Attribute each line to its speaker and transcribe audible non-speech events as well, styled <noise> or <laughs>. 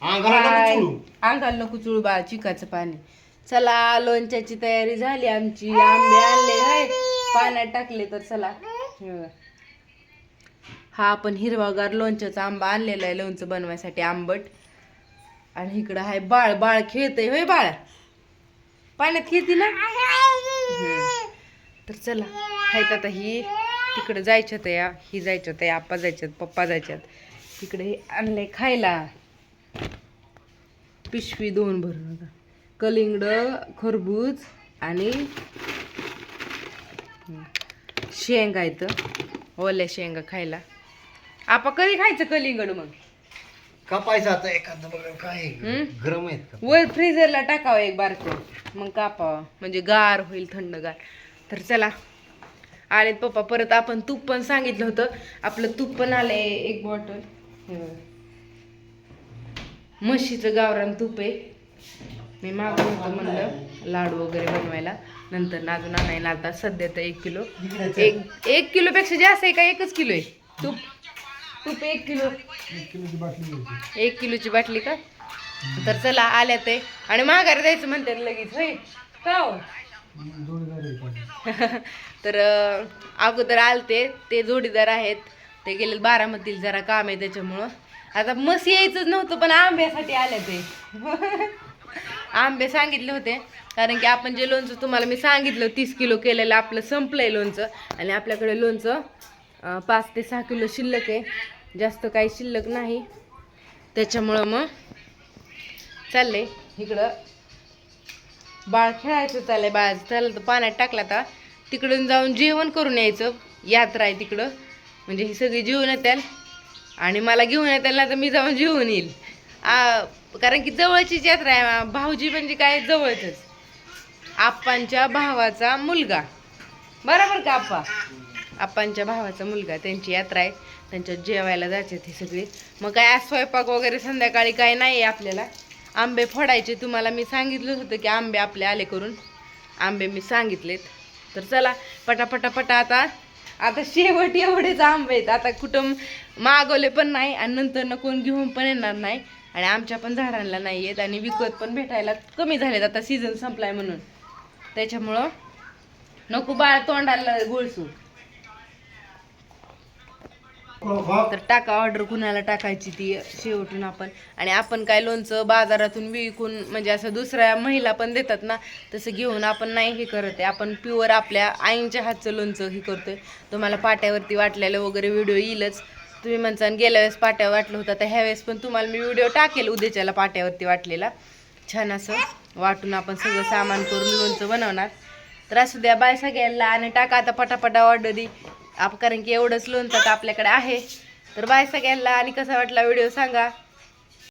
Speaker 1: अंगाला नको
Speaker 2: हाय.
Speaker 1: चुळू.
Speaker 2: अंगाला नको चुळू बा चिकाचं पाणी. चला लोणच्याची तयारी झाली आमची. आंबे आणले हाय. पाण्यात टाकले तर चला. हे. हा आपण हिरवागार लोणच्याचा आंबा आणलेला आहे लोणचं बनवायसाठी आंबट. आणि इकडं आहे बाळ बाळ खेळतय होय बाळ. पाण्यात खेळती ना. तर चला. आहेत आता ही तिकडे जायच्यात या ही जायच्यात या आप्पा जायच्यात पप्पा जायच्यात. तिकडे हे आणलंय खायला. पिशवी दोन भरून कलिंगड खरबूज आणि शेंगा इथं ओल्या शेंगा खायला. आपा कधी खायचं कलिंगड मग?
Speaker 1: कापायचं आता एखादं बघा काय
Speaker 2: हम्म?
Speaker 1: गरम आहेत का?
Speaker 2: वर फ्रीजरला टाकावं एक बारकं. मग कापावं. म्हणजे गार होईल थंडगार तर चला. आलेत पप्पा परत आपण तूप पण सांगितलं होतं. आपलं तूप पण आलंय एक बॉटल म्हशीचं गावरान तूप आहे. मी मागवलं होतं म्हणलं लाडू वगैरे बनवायला. नंतर ना अजून आणायला आता सध्या तर एक किलो. एक एक किलोपेक्षा जास्त आहे का एकच किलो आहे? तूप. तूप एक किलो. एक किलोची बाटली का? तर चला आल्या ते. आणि माघारी जायचं म्हणतात लगेच होय? का हो? <laughs> तर अगोदर आलते. ते जोडीदार आहेत. ते गेले बारामतीला जरा काम आहे त्याच्यामुळं. आता मस यायचंच नव्हतं पण आंब्यासाठी आलं ते. आंबे सांगितले होते कारण की आपण जे लोणचं तुम्हाला मी सांगितलं तीस किलो केलेलं आपलं संपलंय लोणचं आणि आपल्याकडे लोणचं पाच ते सहा किलो शिल्लक आहे. जास्त काही शिल्लक नाही. त्याच्यामुळं मग चाललंय. इकडं बाळ खेळायचं चाललंय बाळ चाललं तर पाण्यात टाकला आता. तिकडून जाऊन जेवण करून यायचं. यात्रा आहे तिकडं. म्हणजे ही सगळी जेवण येत्याल आणि मला घेऊन येत ना तर मी जाऊन घेऊन येईल. कारण की जवळचीच यात्रा आहे भाऊजी म्हणजे काय जवळच आप्पांच्या भावाचा मुलगा. बरोबर का आप्पा? आप्पांच्या भावाचा मुलगा त्यांची यात्रा आहे. त्यांच्यात जेवायला जायचे ते सगळे. मग काय आज स्वयंपाक वगैरे संध्याकाळी काय नाही आहे आपल्याला. आंबे फोडायचे तुम्हाला मी सांगितलं होतं की आंबे आपले आले करून. आंबे मी सांगितलेत. तर चला पटापटा पटा आता आता शेवट एवढेच आंबे आहेत. आता कुठं मागवले पण नाही आणि नंतर न कोण घेऊन पण येणार नाही. आणि आमच्या पण झाडांना नाही आहेत आणि विकत पण भेटायला कमी झालेत. आता सीझन संपलाय म्हणून. त्याच्यामुळं नको बाळ तोंडाला गुळसू. तर टाका ऑर्डर कुणाला टाकायची ती शेवटून आपण. आणि आपण काय लोणचं बाजारातून विकून म्हणजे असं दुसऱ्या महिला पण देतात ना तसं घेऊन आपण नाही हे करत आहे. आपण प्युअर आपल्या आईंच्या हातचं लोणचं हे करतोय. तुम्हाला पाट्यावरती वाटलेलं वगैरे व्हिडिओ येईलच. तुम्ही म्हणता गेल्या वेळेस पाट्यावर वाटलं होतं तर ह्या वेळेस पण तुम्हाला मी व्हिडिओ टाकेल उद्याच्याला पाट्यावरती वाटलेला. छान असं वाटून आपण सगळं सामान करून लोणचं बनवणार. तर असू द्या बाय सगळ्यांना आणि टाका आता पटापटा ऑर्डर आप कारण की एवढंच लोणचं आपल्याकडे आहे. तर बाय सगळ्यांना आणि कसा वाटला व्हिडिओ सांगा.